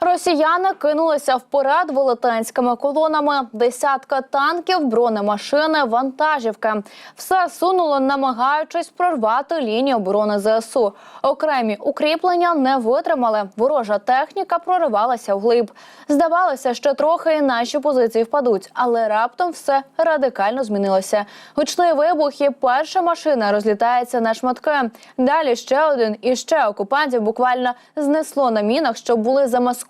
Росіяни кинулися вперед велетенськими колонами. Десятка танків, бронемашини, вантажівки. Все сунуло, намагаючись прорвати лінію оборони ЗСУ. Окремі укріплення не витримали. Ворожа техніка проривалася вглиб. Здавалося, що трохи і наші позиції впадуть, але раптом все радикально змінилося. Гучний вибух і перша машина розлітається на шматки. Далі ще один і ще окупантів буквально знесло на мінах, що були замасковані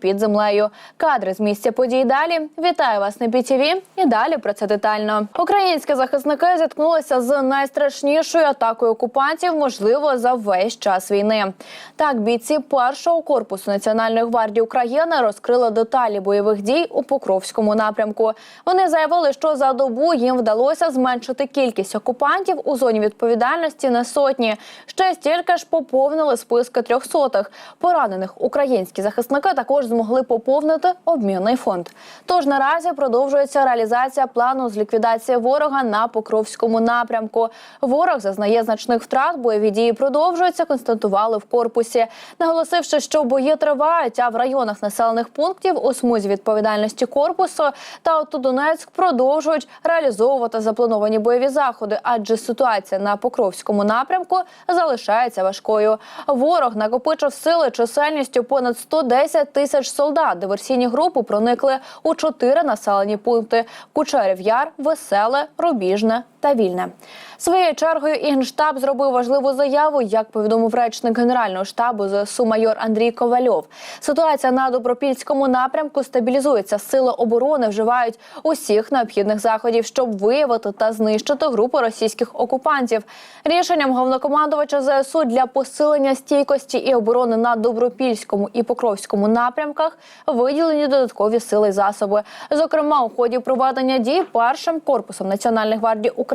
під землею. Кадри з місця подій далі. Вітаю вас на ПІТІВІ і далі про це детально. Українські захисники зіткнулися з найстрашнішою атакою окупантів, можливо, за весь час війни. Так, бійці першого корпусу Національної гвардії України розкрили деталі бойових дій у Покровському напрямку. Вони заявили, що за добу їм вдалося зменшити кількість окупантів у зоні відповідальності на сотні. Ще стільки ж поповнили списки трьохсотих. Поранених українські захисники також змогли поповнити обмінний фонд. Тож наразі продовжується реалізація плану з ліквідації ворога на Покровському напрямку. Ворог зазнає значних втрат. Бойові дії продовжуються. Констатували в корпусі, наголосивши, що бої тривають. А в районах населених пунктів у смузі відповідальності корпусу та Донецьк продовжують реалізовувати заплановані бойові заходи, адже ситуація на Покровському напрямку залишається важкою. Ворог накопичив сили чисельністю понад 110 тисяч солдат. Диверсійні групи проникли у чотири населені пункти: Кучерів Яр, Веселе, Рубіжне та Вільне. Своєю чергою і генштаб зробив важливу заяву, як повідомив речник генерального штабу ЗСУ майор Андрій Ковальов. Ситуація на добропільському напрямку стабілізується. Сили оборони вживають усіх необхідних заходів, щоб виявити та знищити групу російських окупантів. Рішенням головнокомандувача ЗСУ для посилення стійкості і оборони на добропільському і покровському напрямках виділені додаткові сили й засоби. Зокрема, у ході проведення дій першим корпусом Національної гвардії України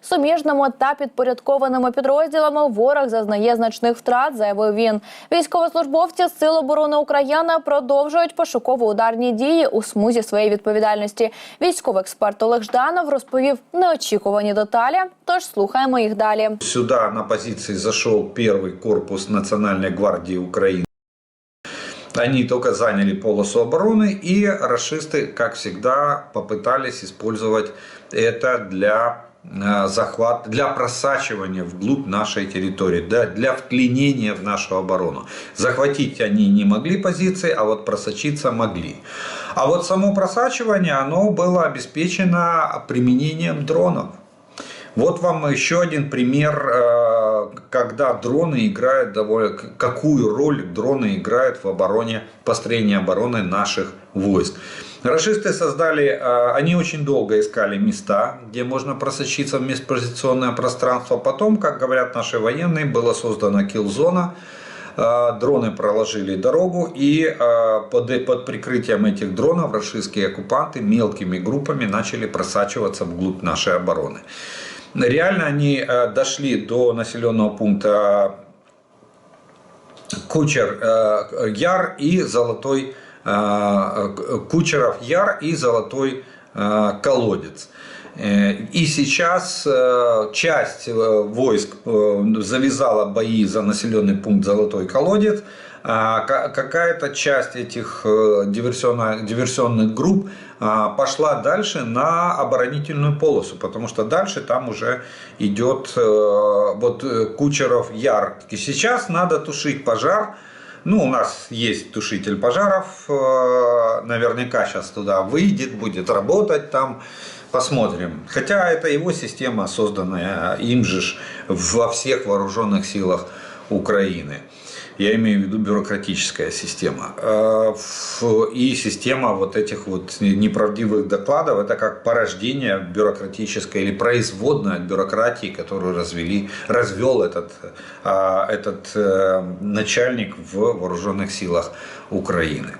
суміжними та підпорядкованими підрозділами ворог зазнає значних втрат, заявив він. Військовослужбовці Сил оборони України продовжують пошуково-ударні дії у смузі своєї відповідальності. Військовий експерт Олег Жданов розповів неочікувані деталі. Тож слухаємо їх далі. Сюда на позиции зашел первый корпус Национальной гвардии Украины. Они только заняли полосу обороны, и расисты, как всегда, попытались использовать это для э, захват, для просачивания вглубь нашей территории, да, для вклинения в нашу оборону. Захватить они не могли позиции, а вот просочиться могли. А вот само просачивание, оно было обеспечено применением дронов. Вот вам еще один пример, э, когда дроны играют довольно, какую роль дроны играют в обороне, построении обороны наших войск. Рашисты создали, э, они очень долго искали места, где можно просочиться в межпозиционное пространство. Потом, как говорят наши военные, была создана килл-зона, Э, Дроны проложили дорогу и э, под, под прикрытием этих дронов российские оккупанты мелкими группами начали просачиваться вглубь нашей обороны. Реально они э, дошли до населенного пункта Кучер Яр и Золотой Кучеров Яр и Золотой Колодец. И сейчас э, часть э, войск э, завязала бои за населенный пункт Золотой колодец, а ка- какая-то часть этих диверсионно- диверсионных групп а, пошла дальше на оборонительную полосу, потому что дальше там уже идет вот Кучеров Яр. И сейчас надо тушить пожар, ну, у нас есть тушитель пожаров, э, наверняка сейчас туда выйдет, будет работать там, посмотрим. Хотя это его система, созданная им же во всех вооруженных силах Украины. Я имею в виду бюрократическая система. Ф- И система вот этих вот неправдивых докладов, это как порождение бюрократической или производная от бюрократии, которую развели, развел этот, а, этот э, начальник в вооруженных силах Украины.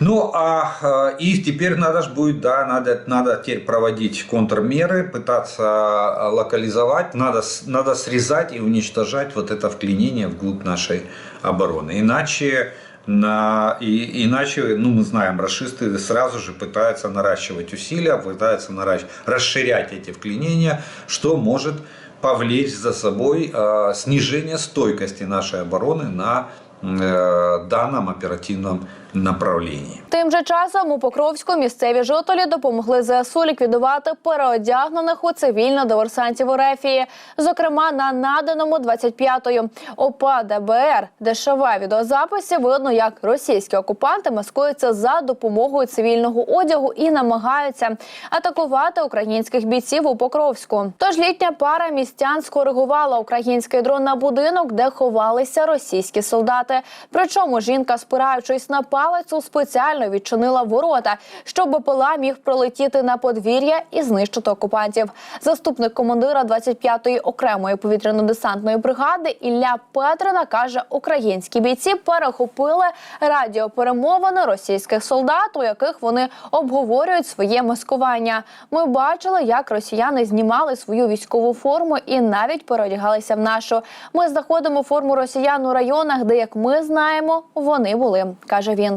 Ну, а э, и теперь надо же будет, да, надо, надо теперь проводить контрмеры, пытаться э, локализовать, надо, надо срезать и уничтожать вот это вклинение вглубь нашей обороны. Иначе на, и, иначе, ну, мы знаем, расисты сразу же пытаются наращивать усилия, пытаются наращ, расширять эти вклинения, что может повлечь за собой э, снижение стойкости нашей обороны на э, данном оперативном направлении. Тим же часом у Покровську місцеві жителі допомогли ЗСУ ліквідувати переодягнених у цивільно диверсантів у Рефії, зокрема на наданому 25-ї ОПА ДБР. ДШВ відеозаписі видно, як російські окупанти маскуються за допомогою цивільного одягу і намагаються атакувати українських бійців у Покровську. Тож літня пара містян скоригувала український дрон на будинок, де ховалися російські солдати. Причому жінка, спираючись на палицю, спеціально відчинила ворота, щоб БПЛА міг пролетіти на подвір'я і знищити окупантів. Заступник командира 25-ї окремої повітряно-десантної бригади Ілля Петрина каже, українські бійці перехопили радіоперемовини російських солдат, у яких вони обговорюють своє маскування. Ми бачили, як росіяни знімали свою військову форму і навіть переодягалися в нашу. Ми знаходимо форму росіян у районах, де, як ми знаємо, вони були, каже він.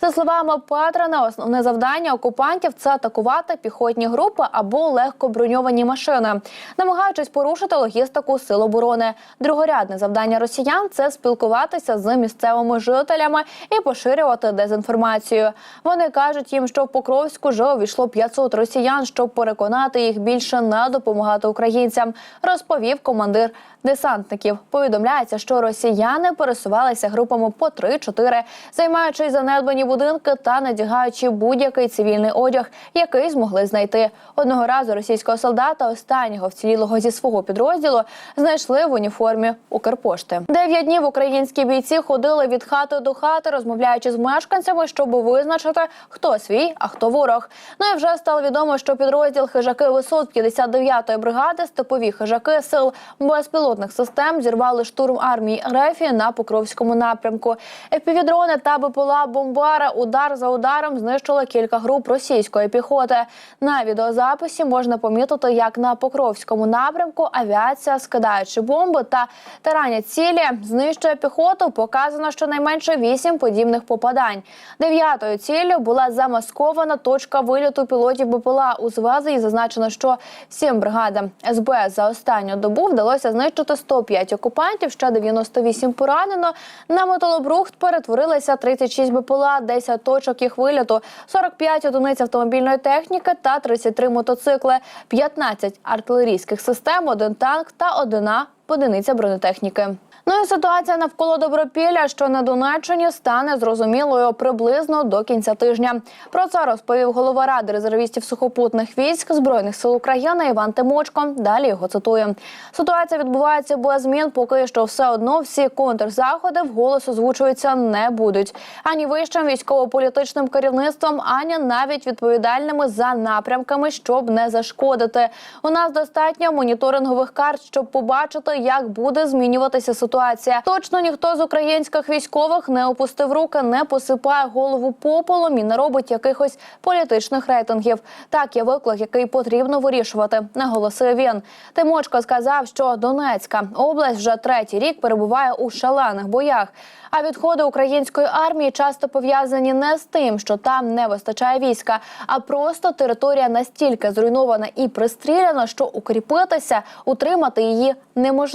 За словами Петрина, основне завдання окупантів це атакувати піхотні групи або легко броньовані машини, намагаючись порушити логістику сил оборони. Другорядне завдання росіян це спілкуватися з місцевими жителями і поширювати дезінформацію. Вони кажуть їм, що в Покровську вже увійшло 500 росіян, щоб переконати їх більше не допомагати українцям, розповів командир десантників. Повідомляється, що росіяни пересувалися групами по 3-4, займаючись занедбані будинки та надягаючи будь-який цивільний одяг, який змогли знайти. Одного разу російського солдата, останнього вцілілого зі свого підрозділу, знайшли в уніформі Укрпошти. Дев'ять днів українські бійці ходили від хати до хати, розмовляючи з мешканцями, щоб визначити, хто свій, а хто ворог. Ну і вже стало відомо, що підрозділ хижаки висот 59-ї бригади степові хижаки сил безпілотних систем зірвали штурм армії РФ на Покровському напрямку. Епівідрони та БПЛА бомбара удар за ударом знищили кілька груп російської піхоти. На відеозаписі можна помітити, як на Покровському напрямку авіація, скидаючи бомби та таранять цілі, знищує піхоту. Показано щонайменше вісім подібних попадань. Дев'ятою ціллю була замаскована точка виліту пілотів БПЛА у звази. І зазначено, що всім бригадам СБ за останню добу вдалося знищити 105 окупантів, ще 98 поранено. На металобрухт перетворилися 36 БПЛА, 10 точок їх виліту, 45 одиниць автомобільної техніки та 33 мотоцикли, 15 артилерійських систем, один танк та одна одиниця бронетехніки. Ну і ситуація навколо Добропілля, що на Донеччині, стане зрозумілою приблизно до кінця тижня. Про це розповів голова ради резервістів сухопутних військ збройних сил України Іван Тимочко. Далі його цитую. Ситуація відбувається без змін, поки що все одно всі контрзаходи вголос озвучуються не будуть ані вищим військово-політичним керівництвом, ані навіть відповідальними за напрямками, щоб не зашкодити. У нас достатньо моніторингових карт, щоб побачити, як буде змінюватися ситуація. Точно ніхто з українських військових не опустив руки, не посипає голову попелом і не робить якихось політичних рейтингів. Так є виклик, який потрібно вирішувати, наголосив він. Тимочко сказав, що Донецька область вже третій рік перебуває у шалених боях. А відходи української армії часто пов'язані не з тим, що там не вистачає війська, а просто територія настільки зруйнована і пристріляна, що укріпитися, утримати її неможливо.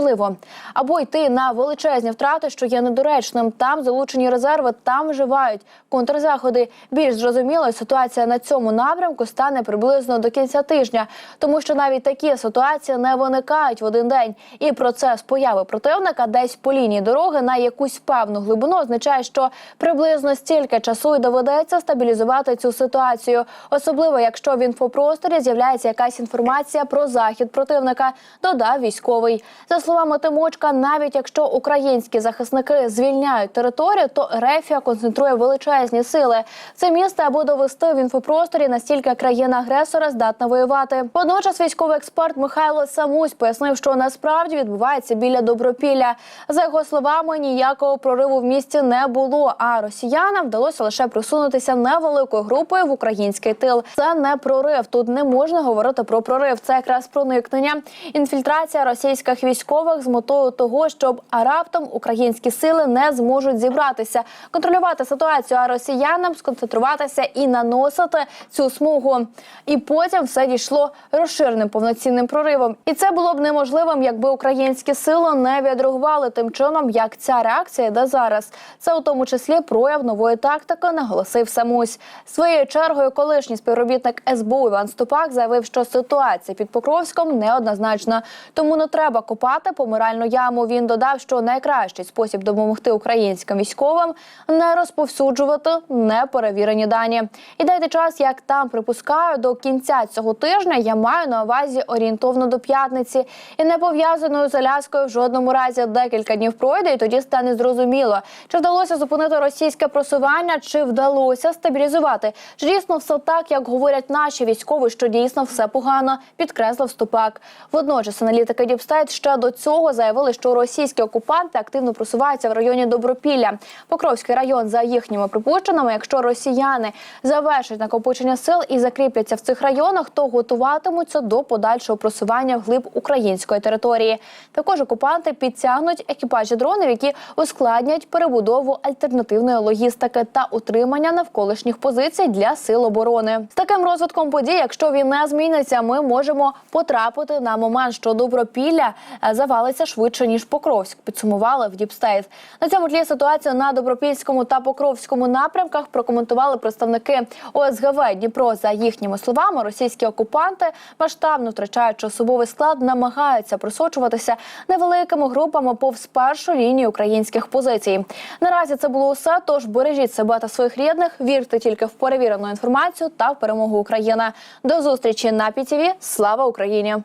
Або йти на величезні втрати, що є недоречним. Там залучені резерви, там вживають контрзаходи. Більш зрозумілою ситуація на цьому напрямку стане приблизно до кінця тижня, тому що навіть такі ситуації не виникають в один день. І процес появи противника десь по лінії дороги на якусь певну глибину означає, що приблизно стільки часу й доведеться стабілізувати цю ситуацію, особливо якщо в інфопросторі з'являється якась інформація про захід противника. Додав військовий за словами Тимочка. Навіть якщо українські захисники звільняють територію, то Рефія концентрує величезні сили. Це місце аби довести в інфопросторі настільки країна-агресора здатна воювати. Водночас військовий експерт Михайло Самусь пояснив, що насправді відбувається біля Добропілля. За його словами, ніякого прориву в місті не було. А росіянам вдалося лише присунутися невеликою групою в український тил. Це не прорив. Тут не можна говорити про прорив. Це якраз проникнення, інфільтрація російських військових з метою того, щоб а раптом українські сили не зможуть зібратися, контролювати ситуацію, а росіянам сконцентруватися і наносити цю смугу. І потім все дійшло розширеним повноцінним проривом. І це було б неможливим, якби українські сили не відреагували тим чином, як ця реакція йде зараз. Це у тому числі прояв нової тактики, наголосив Самусь. Своєю чергою, колишній співробітник СБУ Іван Ступак заявив, що ситуація під Покровськом неоднозначна, тому не треба копати помиральну яму. Він додав, що найкращий спосіб допомогти українським військовим не розповсюджувати неперевірені дані. І дайте час, як там припускаю, до кінця цього тижня я маю на увазі орієнтовно до п'ятниці і не пов'язаною з Аляскою в жодному разі декілька днів пройде, і тоді стане зрозуміло, чи вдалося зупинити російське просування, чи вдалося стабілізувати. Чи дійсно все так, як говорять наші військові, що дійсно все погано, підкреслив Ступак. Водночас аналітики Діпстейт ще до цього заявили, що російські окупанти активно просуваються в районі Добропілля. Покровський район, за їхніми припущеннями, якщо росіяни завершать накопичення сил і закріпляться в цих районах, то готуватимуться до подальшого просування вглиб української території. Також окупанти підтягнуть екіпажі дронів, які ускладнять перебудову альтернативної логістики та утримання навколишніх позицій для сил оборони. З таким розвитком подій, якщо він не зміниться, ми можемо потрапити на момент, що добропілля е, завалиться швидше ніж Покровськ. Підсумували в Діпстейт. На цьому тлі ситуацію на добропільському та покровському напрямках прокоментували представники ОСГВ Дніпро. За їхніми словами, російські окупанти масштабно втрачаючи особовий склад, намагаються просочуватися невеликими групами повз першу лінію українських позицій. Наразі це було усе. Тож бережіть себе та своїх рідних, вірте тільки в перевірену інформацію та в перемогу України. До зустрічі на ПІТІВІ. Слава Україні!